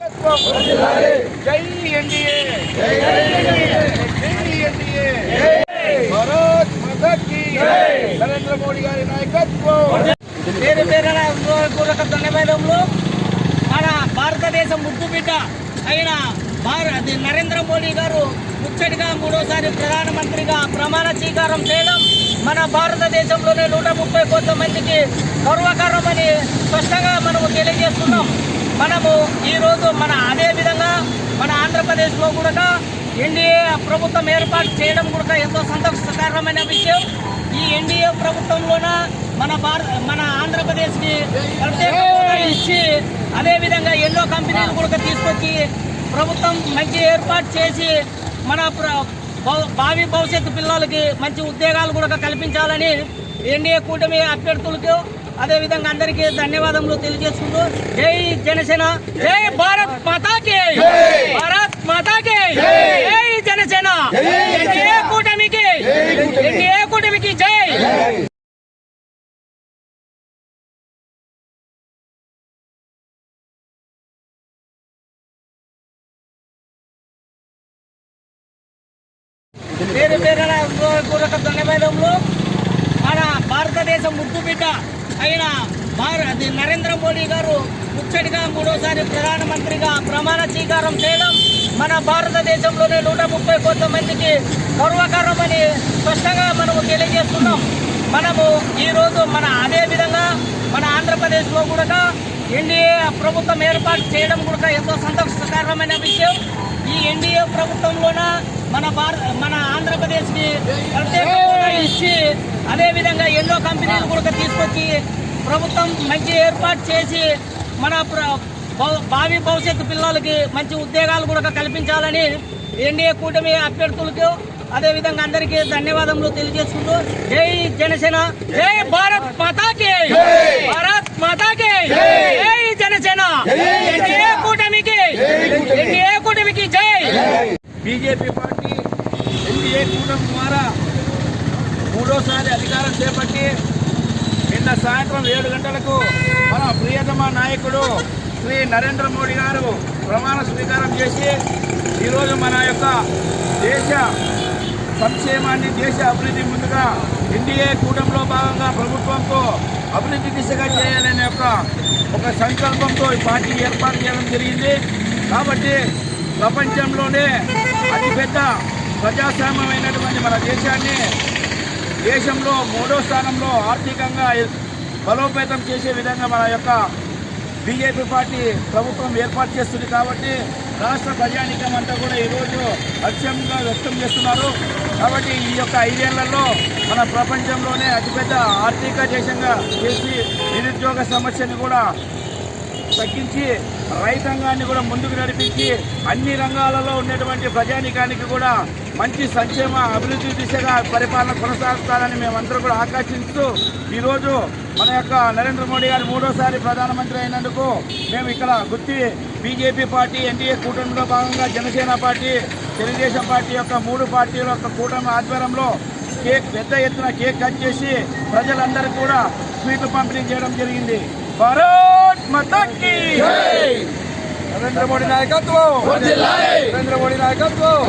జై ఎన్డీఏ. జై ఎన్డీఏ భారత్ మాతా నరేంద్ర మోడీ గారి నాయకత్వం. పేరు పేరున పూర్వక ధన్యవాదములు. మన భారతదేశం ముద్దు బిడ్డ అయిన నరేంద్ర మోడీ గారు ముచ్చటిగా మూడోసారి ప్రధానమంత్రిగా ప్రమాణ స్వీకారం చేయడం మన భారతదేశంలోనే నూట ముప్పై కోట్ల మందికి అని స్పష్టంగా మనము తెలియజేస్తున్నాం మనము ఈరోజు మన అదే విధంగా మన ఆంధ్రప్రదేశ్లో కూడా ఎన్డీఏ ప్రభుత్వం ఏర్పాటు చేయడం కూడా ఎంతో సంతోషకరమైన విషయం. ఈ ఎన్డీఏ ప్రభుత్వంలోన మన భారత మన ఆంధ్రప్రదేశ్కి ప్రత్యేక ఇచ్చి అదే విధంగా ఎన్నో కంపెనీలు కూడా తీసుకొచ్చి ప్రభుత్వం మంచి ఏర్పాటు చేసి మన భావి భవిష్యత్తు పిల్లలకి మంచి ఉద్యోగాలు కూడా కల్పించాలని ఎన్డీఏ కూటమి అభ్యర్థులకు అదే విధంగా అందరికీ ధన్యవాదములు తెలియజేసుకుంటూ జై జనసేన జై భారత్ మాతాకి! భారత్ మాతాకి! జై! జనసేన! ఎన్డీఏ కూటమికి! ఎన్డీఏ కూటమికి జై! పేరు పేరున పూర్వక ధన్యవాదములు. మన భారతదేశం ముద్దు బిడ్డ అయిన భారత నరేంద్ర మోడీ గారు ముచ్చటిగా మూడోసారి ప్రధానమంత్రిగా ప్రమాణ స్వీకారం చేయడం మన భారతదేశంలోనే నూట ముప్పై కోట్ల మందికి గర్వకారమని స్పష్టంగా మనము తెలియజేస్తున్నాం. మనము ఈరోజు మన అదే విధంగా మన ఆంధ్రప్రదేశ్లో కూడా ఎన్డీఏ ప్రభుత్వం ఏర్పాటు చేయడం కూడా ఎంతో సంతోషకరమైన విషయం. ఈ ఎన్డీఏ ప్రభుత్వంలోన మన భారత మన ఆంధ్రప్రదేశ్కి ప్రత్యేక ఇచ్చి అదే విధంగా ఎన్నో కంపెనీలు కూడా తీసుకొచ్చి ప్రభుత్వం మంచి ఏర్పాటు చేసి మన భవ- భావి భవిష్యత్తు పిల్లలకి మంచి ఉద్యోగాలు కూడా కల్పించాలని ఎన్డీఏ కూటమి అభ్యర్థులకు అదే విధంగా అందరికీ ధన్యవాదములు తెలియజేసుకుంటూ జై జనసేన జై భారత్ మాతాకి! భారత్ మాతాకి! జై! జనసేన! ఎన్డీఏ కూటమికి! ఎన్డీఏ కూటమికి జై! బీజేపీ పార్టీ ఎన్డీఏ కూటమి ద్వారా మూడోసారి అధికారం చేపట్టి నిన్న సాయంత్రం ఏడు గంటలకు మన ప్రియతమ నాయకుడు శ్రీ నరేంద్ర మోడీ గారు ప్రమాణ స్వీకారం చేసి ఈరోజు మన యొక్క దేశ సంక్షేమాన్ని దేశ అభివృద్ధి ముందుగా ఎన్డీఏ కూటమిలో భాగంగా ప్రభుత్వంతో అభివృద్ధి దిశగా చేయాలనే యొక్క ఒక సంకల్పంతో ఈ పార్టీ ఏర్పాటు చేయడం జరిగింది. కాబట్టి ప్రపంచంలోనే అతిపెద్ద ప్రజాస్వామ్యమైనటువంటి మన దేశాన్ని దేశంలో మూడో స్థానంలో ఆర్థికంగా బలోపేతం చేసే విధంగా మన యొక్క బీజేపీ పార్టీ ప్రభుత్వం ఏర్పాటు చేస్తుంది కాబట్టి రాష్ట్ర ప్రజానీకం అంతా కూడా ఈరోజు లక్ష్యంగా వ్యక్తం చేస్తున్నారు. కాబట్టి ఈ యొక్క ఐదేళ్ళలో మన ప్రపంచంలోనే అతిపెద్ద ఆర్థిక దేశంగా చేసి నిరుద్యోగ సమస్యను కూడా తగ్గించి రైతాంగాన్ని కూడా ముందుకు నడిపించి అన్ని రంగాలలో ఉన్నటువంటి ప్రజానికానికి కూడా మంచి సంక్షేమ అభివృద్ధి దిశగా పరిపాలన కొనసాగుతారని మేమందరూ కూడా ఆకాంక్షిస్తూ ఈరోజు మన యొక్క నరేంద్ర మోడీ గారు మూడోసారి ప్రధానమంత్రి అయినందుకు మేము ఇక్కడ గుర్తి బీజేపీ పార్టీ ఎన్డీఏ కూటమిలో భాగంగా జనసేన పార్టీ తెలుగుదేశం పార్టీ యొక్క మూడు పార్టీల యొక్క కూటమి ఆధ్వర్యంలో కేక్ పెద్ద ఎత్తున కేక్ కట్ చేసి ప్రజలందరికీ కూడా స్వీట్లు పంపిణీ చేయడం జరిగింది. భారత్! మతకి నరేంద్ర మోడీ నాయకత్వం. నరేంద్ర మోడీ నాయకత్వం.